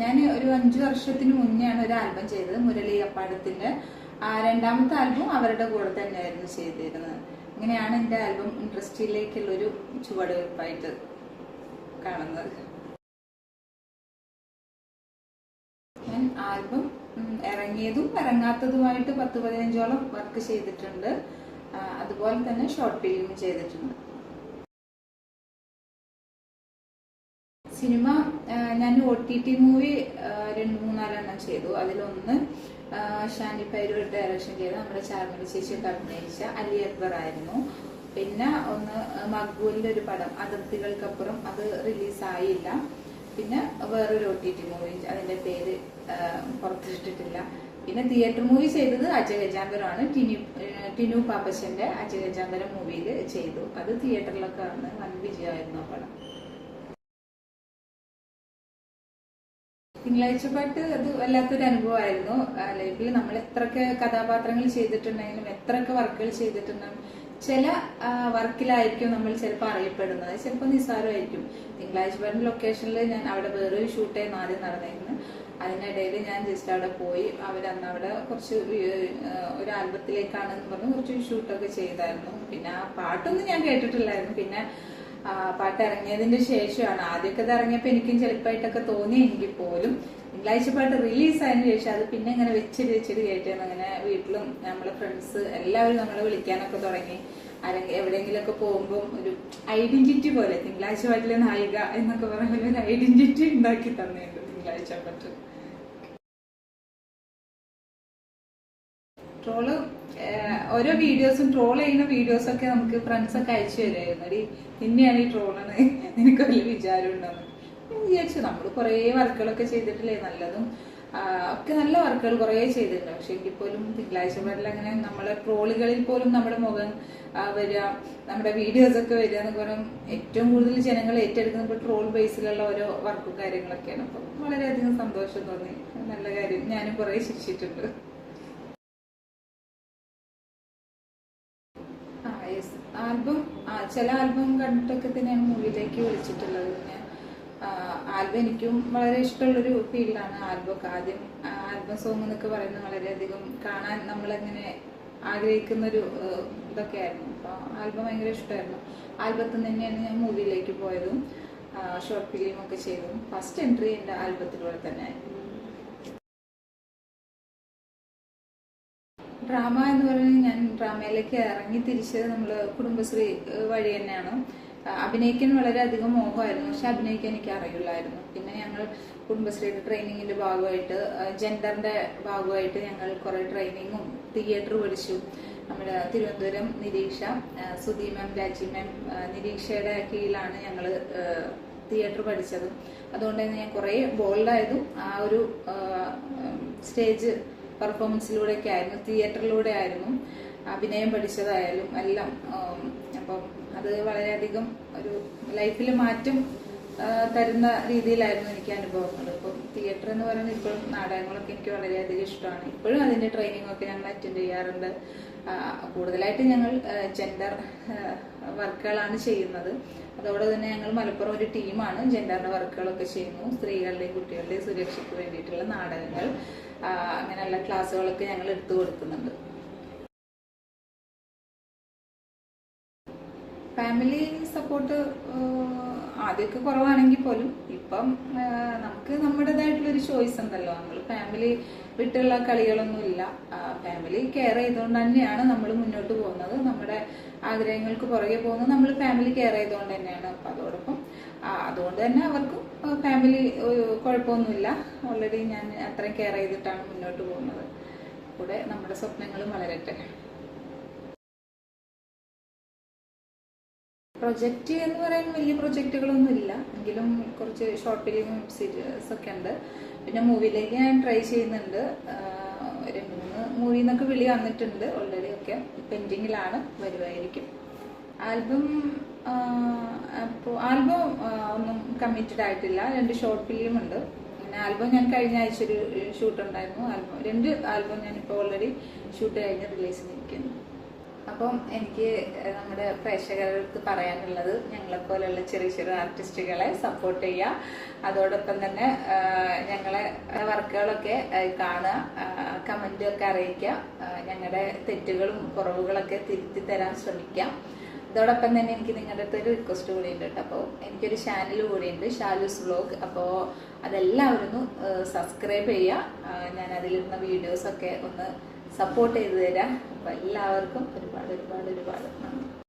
ഞാൻ ഒരു അഞ്ചു വർഷത്തിന് മുന്നെയാണ് ഒരു ആൽബം ചെയ്തത് മുരളി അപ്പാടത്തിന്റെ. രണ്ടാമത്തെ ആൽബം അവരുടെ കൂടെ തന്നെയായിരുന്നു ചെയ്തിരുന്നത്. ഇങ്ങനെയാണ് എന്റെ ആൽബം ഇൻഡസ്ട്രിയിലേക്കുള്ള ഒരു ചുവടുവയ്പായിട്ട് കാണുന്നത്. ഞാൻ ആൽബം ഇറങ്ങിയതും ഇറങ്ങാത്തതുമായിട്ട് പത്ത് പതിനഞ്ചോളം വർക്ക് ചെയ്തിട്ടുണ്ട്. അതുപോലെ തന്നെ ഷോർട്ട് ഫിലിമും ചെയ്തിട്ടുണ്ട്. സിനിമ ഞാൻ ഒ ടി ടി മൂവി രണ്ട് മൂന്നാലെണ്ണം ചെയ്തു. അതിലൊന്ന് ഷാനി പൈരൂർ ഡയറക്ഷൻ ചെയ്ത നമ്മുടെ ചാർമലി ചേച്ചിയൊക്കെ അഭിനയിച്ച അലി അക്ബർ ആയിരുന്നു. പിന്നെ ഒന്ന് മക്ബൂലിന്റെ ഒരു പടം അതിർത്തികൾക്കപ്പുറം. അത് റിലീസായില്ല പിന്നെ വേറൊരു ഒ ടി ടി മൂവി അതിന്റെ പേര് പുറത്തിട്ടിട്ടില്ല. പിന്നെ തിയേറ്റർ മൂവി ചെയ്തത് അജഗജാന്തരമാണ് ടിനു ടിനു ടിനു പാപ്പച്ചന്റെ അജഗജാന്തരം മൂവിയിൽ ചെയ്തു. അത് തിയേറ്ററിലൊക്കെ വന്ന് വൻ വിജയമായിരുന്നു ആ പടം. തിങ്കളാഴ്ച പാട്ട് അത് വല്ലാത്തൊരു അനുഭവമായിരുന്നു. ലൈഫിൽ നമ്മൾ എത്രയൊക്കെ കഥാപാത്രങ്ങൾ ചെയ്തിട്ടുണ്ടെങ്കിലും എത്രയൊക്കെ വർക്കുകൾ ചെയ്തിട്ടുണ്ടെങ്കിലും ചില വർക്കിലായിരിക്കും നമ്മൾ ചിലപ്പോൾ അറിയപ്പെടുന്നത്. ചിലപ്പോൾ നിസ്സാരമായിരിക്കും. തിങ്കളാഴ്ച പാട്ടിന്റെ ലൊക്കേഷനിൽ ഞാൻ അവിടെ വേറൊരു ഷൂട്ടായിരുന്നു ആദ്യം നടന്നിരുന്നു അതിനിടയിൽ ഞാൻ ജസ്റ്റ് അവിടെ പോയി. അവരന്ന് അവിടെ കുറച്ച് ഒരു ആൽബത്തിലേക്കാണെന്ന് പറഞ്ഞ് കുറച്ച് ഷൂട്ടൊക്കെ ചെയ്തായിരുന്നു. പിന്നെ ആ പാട്ടൊന്നും ഞാൻ കേട്ടിട്ടില്ലായിരുന്നു. പിന്നെ പാട്ട് ഇറങ്ങിയതിന് ശേഷമാണ്. ആദ്യമൊക്കെ ഇത് ഇറങ്ങിയപ്പോൾ എനിക്കും തോന്നി. തോന്നിയെങ്കിൽ പോലും തിങ്കളാഴ്ച പാട്ട് റിലീസ് ആയതിനു ശേഷം അത് പിന്നെ ഇങ്ങനെ വെച്ചിട്ട് വെച്ചിട്ട് കേട്ടാണ് അങ്ങനെ വീട്ടിലും നമ്മളെ ഫ്രണ്ട്സ് എല്ലാവരും നമ്മളെ വിളിക്കാനൊക്കെ തുടങ്ങി. അല്ലെങ്കിൽ എവിടെയെങ്കിലുമൊക്കെ പോകുമ്പോൾ ഒരു ഐഡന്റിറ്റി പോലെ തിങ്കളാഴ്ച പാട്ടിലെ നായിക എന്നൊക്കെ പറയുന്ന ഒരു ഐഡന്റിറ്റി ഉണ്ടാക്കി തന്നിട്ടുണ്ട് തിങ്കളാഴ്ച പാട്ട്. ട്രോൾ ഓരോ വീഡിയോസും ട്രോൾ ചെയ്യുന്ന വീഡിയോസ് ഒക്കെ നമുക്ക് ഫ്രണ്ട്സ് ഒക്കെ അയച്ചു തരുമായിരുന്നു അടി നിന്നെയാണ് ഈ ട്രോളാണ് നിനക്ക് വലിയ വിചാരം വിചാരിച്ചു നമ്മൾ കുറേ വർക്കുകളൊക്കെ ചെയ്തിട്ടില്ലേ നല്ലതും. ഒക്കെ നല്ല വർക്കുകൾ കുറേ ചെയ്തിട്ടുണ്ട്. പക്ഷെ എങ്കിൽ പോലും തിങ്കളാഴ്ച അങ്ങനെ നമ്മളെ ട്രോളുകളിൽ പോലും നമ്മുടെ മുഖം വരിക നമ്മുടെ വീഡിയോസ് ഒക്കെ വരിക എന്നൊക്കെ പറയും ഏറ്റവും കൂടുതൽ ജനങ്ങൾ ഏറ്റെടുക്കുന്ന ഇപ്പോൾ ട്രോൾ ബേസിലുള്ള ഓരോ വർക്കും കാര്യങ്ങളൊക്കെയാണ്. അപ്പം വളരെയധികം സന്തോഷം തോന്നി. നല്ല കാര്യം. ഞാനും കുറേ ശിക്ഷിച്ചിട്ടുണ്ട്. ആൽബം ചില ആൽബം കണ്ടിട്ടൊക്കെ തന്നെയാണ് മൂവിയിലേക്ക് വിളിച്ചിട്ടുള്ളത്. പിന്നെ ആൽബം എനിക്കും വളരെ ഇഷ്ടമുള്ളൊരു ഫീൽഡാണ് ആൽബം ഒക്കെ ആദ്യം ആൽബം സോങ് എന്നൊക്കെ പറയുന്നത് വളരെയധികം കാണാൻ നമ്മളെങ്ങനെ ആഗ്രഹിക്കുന്നൊരു ഇതൊക്കെ ആയിരുന്നു അപ്പോൾ ആൽബം ഭയങ്കര ഇഷ്ടമായിരുന്നു. ആൽബത്തിൽ തന്നെയാണ് ഞാൻ മൂവിയിലേക്ക് പോയതും ഷോർട്ട് ഫിലിം ഒക്കെ ചെയ്തതും. ഫസ്റ്റ് എൻട്രി എന്റെ ആൽബത്തിലൂടെ തന്നെ ആയിരുന്നു ഡ്രാമ എന്ന് പറയുന്നത് ഞാൻ ഡ്രാമയിലേക്ക് ഇറങ്ങി തിരിച്ചത് നമ്മൾ കുടുംബശ്രീ വഴി തന്നെയാണ്. അഭിനയിക്കാൻ വളരെ അധികം മോഹമായിരുന്നു. പക്ഷെ അഭിനയിക്കാൻ എനിക്ക് അറിയില്ലായിരുന്നു. പിന്നെ ഞങ്ങൾ കുടുംബശ്രീയുടെ ട്രെയിനിങ്ങിന്റെ ഭാഗമായിട്ട് ജെൻഡറിന്റെ ഭാഗമായിട്ട് ഞങ്ങൾ കുറെ ട്രെയിനിങ്ങും തിയേറ്റർ പഠിച്ചു. നമ്മുടെ തിരുവനന്തപുരം നിരീക്ഷ സുധി മാം രാജി മാം നിരീക്ഷയുടെ കീഴിലാണ് ഞങ്ങൾ തിയേറ്റർ പഠിച്ചതും. അതുകൊണ്ട് തന്നെ ഞാൻ കുറേ ബോൾഡായതും ആ ഒരു സ്റ്റേജ് പെർഫോമൻസിലൂടെയൊക്കെ ആയിരുന്നു തിയേറ്ററിലൂടെ ആയിരുന്നു അഭിനയം പഠിച്ചതായാലും എല്ലാം അപ്പം അത് വളരെയധികം ഒരു ലൈഫിൽ മാറ്റം തരുന്ന രീതിയിലായിരുന്നു എനിക്ക് അനുഭവങ്ങൾ. ഇപ്പം തിയേറ്റർ എന്ന് പറയുന്നത് ഇപ്പോഴും നാടകങ്ങളൊക്കെ എനിക്ക് വളരെയധികം ഇഷ്ടമാണ്. ഇപ്പോഴും അതിന്റെ ട്രെയിനിങ് ഒക്കെ ഞങ്ങൾ അറ്റൻഡ് ചെയ്യാറുണ്ട്. കൂടുതലായിട്ട് ഞങ്ങൾ ജെൻഡർ വർക്കുകളാണ് ചെയ്യുന്നത്. അതോടെ തന്നെ ഞങ്ങൾ മലപ്പുറം ഒരു ടീമാണ്. ജെൻഡറിന്റെ വർക്കുകളൊക്കെ ചെയ്യുന്നു. സ്ത്രീകളുടെയും കുട്ടികളുടെയും സുരക്ഷയ്ക്ക് വേണ്ടിയിട്ടുള്ള നാടകങ്ങൾ. അങ്ങനെയുള്ള ക്ലാസ്സുകളൊക്കെ ഞങ്ങൾ എടുത്തു കൊടുക്കുന്നുണ്ട്. ഫാമിലി സപ്പോർട്ട് ആദ്യമൊക്കെ കുറവാണെങ്കിൽ പോലും ഇപ്പം നമുക്ക് നമ്മുടേതായിട്ടുള്ളൊരു ചോയ്സ് ഉണ്ടല്ലോ. നമ്മൾ ഫാമിലി വിട്ടുള്ള കളികളൊന്നുമില്ല ഫാമിലി കെയർ ചെയ്തുകൊണ്ട് തന്നെയാണ് നമ്മൾ മുന്നോട്ട് പോകുന്നത്. നമ്മുടെ ആഗ്രഹങ്ങൾക്ക് പുറകെ പോകുന്നത് നമ്മൾ ഫാമിലി കെയർ ചെയ്തുകൊണ്ട് തന്നെയാണ്. അപ്പം അതോടൊപ്പം അതുകൊണ്ട് തന്നെ അവർക്കും ഫാമിലി കുഴപ്പമൊന്നുമില്ല. ഓൾറെഡി ഞാൻ അത്രയും കെയർ ചെയ്തിട്ടാണ് മുന്നോട്ട് പോകുന്നത്. കൂടെ നമ്മുടെ സ്വപ്നങ്ങളും വളരട്ടെ. പ്രൊജക്റ്റ് എന്ന് പറയാൻ വലിയ പ്രൊജക്റ്റുകളൊന്നും ഇല്ല എങ്കിലും കുറച്ച് ഷോർട്ട് ഫിലിം സീരീസ് ഒക്കെ ഉണ്ട്. പിന്നെ മൂവിയിലേക്ക് ഞാൻ ട്രൈ ചെയ്യുന്നുണ്ട്. രണ്ട് മൂന്ന് മൂവി നിന്നൊക്കെ വിളി വന്നിട്ടുണ്ട് ഓൾറെഡി ഒക്കെ. പെൻഡിങ്ങിലാണ് വരുമായിരിക്കും ആൽബം അപ്പോൾ ആൽബം ഒന്നും കമ്മിറ്റഡ് ആയിട്ടില്ല. രണ്ട് ഷോർട്ട് ഫിലിം ഉണ്ട്. പിന്നെ ആൽബം ഞാൻ കഴിഞ്ഞ ആഴ്ച ഒരു ഷൂട്ട് ഉണ്ടായിരുന്നു. ആൽബം രണ്ട് ആൽബം ഞാനിപ്പോൾ ഓൾറെഡി ഷൂട്ട് കഴിഞ്ഞ് റിലീസ് ചെയ്തിരിക്കുന്നു. അപ്പം എനിക്ക് നമ്മുടെ പ്രേക്ഷകർക്ക് പറയാനുള്ളത് ഞങ്ങളെപ്പോലെയുള്ള ചെറിയ ചെറിയ ആർട്ടിസ്റ്റുകളെ സപ്പോർട്ട് ചെയ്യുക. അതോടൊപ്പം തന്നെ ഞങ്ങളെ വർക്കുകളൊക്കെ കാണുക ഒക്കെ അറിയിക്കുക ഞങ്ങളുടെ തെറ്റുകളും കുറവുകളൊക്കെ തിരുത്തി തരാൻ ശ്രമിക്കാം അതോടൊപ്പം തന്നെ എനിക്ക് നിങ്ങളുടെ അടുത്ത് ഒരു റിക്വസ്റ്റ് കൂടി ഉണ്ട് കേട്ടോ. അപ്പോൾ എനിക്കൊരു ചാനൽ കൂടിയുണ്ട് ഷാലൂസ് വ്ലോഗ് അപ്പോൾ അതെല്ലാവരും സബ്സ്ക്രൈബ് ചെയ്യുക. ഞാൻ അതിലിരുന്ന വീഡിയോസൊക്കെ ഒന്ന് സപ്പോർട്ട് ചെയ്തു തരാം. അപ്പോൾ എല്ലാവർക്കും ഒരുപാട് ഒരുപാട് ഒരുപാട് നന്ദി.